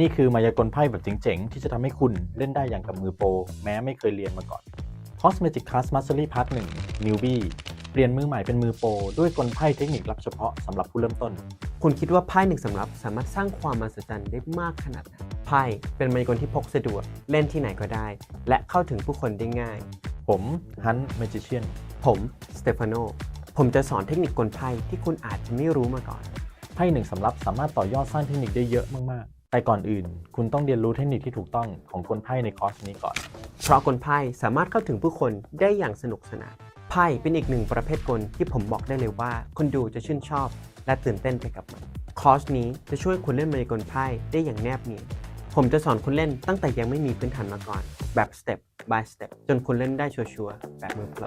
นี่คือมายากลไพ่แบบเจ๋งๆ ที่จะทำให้คุณเล่นได้อย่างกับมือโปร แม้ไม่เคยเรียนมาก่อน Cosmetic Class Mastery Part 1 Newbie เปลี่ยนมือใหม่เป็นมือโปร ด้วยกลไพ่เทคนิคลับเฉพาะสำหรับผู้เริ่มต้น คุณคิดว่าไพ่หนึ่งสำรับสามารถสร้างความมหัศจรรย์ได้มากขนาดไหนไพ่เป็นมายากลที่พกสะดวกเล่นที่ไหนก็ได้ และเข้าถึงผู้คนได้ง่าย ผมฮันแมจิเชียนผมสเตฟานโนผมจะสอนเทคนิคกลไพ่ที่คุณอาจจะไม่รู้มาก่อน ไพ่หนึ่งสำรับสามารถต่อยอดสร้างเทคนิคได้เยอะมากๆ แต่ก่อนอื่น คุณต้องเรียนรู้เทคนิคที่ถูกต้องของกลไพ่ในคอร์สนี้ก่อน เพราะกลไพ่สามารถเข้าถึงผู้คนได้อย่างสนุกสนานไพ่เป็นอีกหนึ่งประเภทกลที่ผมบอกได้เลยว่า คนดูจะชื่นชอบ และตื่นเต้นไปกับมันคอร์สนี้จะช่วยคุณเล่นมายากลไพ่ได้อย่างแนบเนียนผมจะสอนคุณเล่นตั้งแต่ยังไม่มีพื้นฐานมาก่อน แบบ step by step จนคุณเล่นได้ชัวร์ๆแบบมือโปร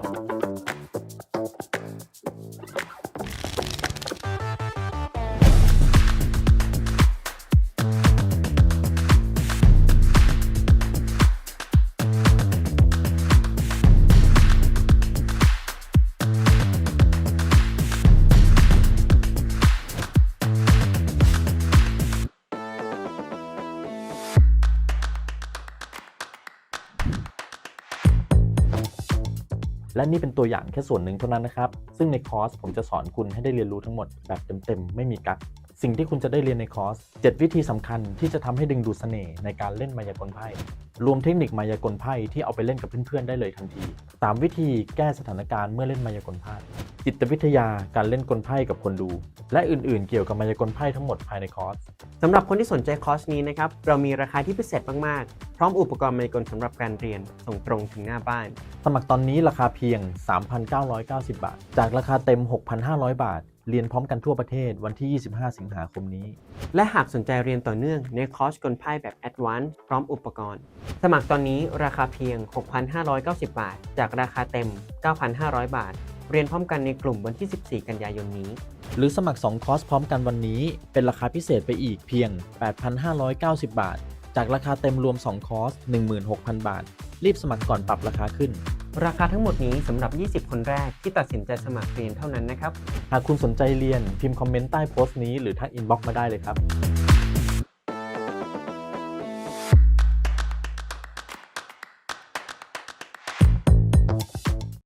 และนี่เป็นตัวอย่างแค่ส่วนหนึ่งเท่านั้นนะครับ ซึ่งในคอร์สผมจะสอนคุณให้ได้เรียนรู้ทั้งหมดแบบเต็มๆ ไม่มีกักสิ่งที่คุณจะได้เรียนในคอร์ส 7 วิธีสำคัญที่จะทำให้ดึงดูดเสน่ห์ในการเล่นมายากลไพ่ รวมเทคนิคมายากลไพ่ที่เอาไปเล่นกับเพื่อนๆได้เลยทันที 3 วิธีแก้สถานการณ์เมื่อเล่นมายากลไพ่ จิตวิทยาการเล่นกลไพ่กับคนดู และอื่นๆ เกี่ยวกับมายากลไพ่ทั้งหมดภายในคอร์ส สำหรับคนที่สนใจคอร์สนี้นะครับ เรามีราคาที่พิเศษมาก ๆ พร้อมอุปกรณ์มายากลสำหรับการเรียน ส่งตรงถึงหน้าบ้าน สมัครตอนนี้ราคาเพียง 3,990 บาท จากราคาเต็ม 6,500 บาท เรียนพร้อมกันทั่วประเทศวันที่ 25 สิงหาคมนี้ และหากสนใจเรียนต่อเนื่องในคอร์สกลไพ่แบบ Advanced พร้อมอุปกรณ์ สมัครตอนนี้ราคาเพียง 6,590 บาท จากราคาเต็ม 9,500 บาท เรียนพร้อมกันในกลุ่มวันที่ 14 กันยายนนี้ หรือสมัคร 2 คอร์สพร้อมกันวันนี้ เป็นราคาพิเศษไปอีกเพียง 8,590 บาท จากราคาเต็มรวม 2 คอร์ส 16,000 บาท รีบสมัครก่อนปรับราคาขึ้น ราคาทั้งหมดนี้สำหรับ 20 คนแรกที่ตัดสินใจสมัครเรียนเท่านั้นนะครับ หากคุณสนใจเรียนพิมพ์คอมเมนต์ใต้โพสต์นี้หรือทักอินบ็อกซ์มาได้เลยครับ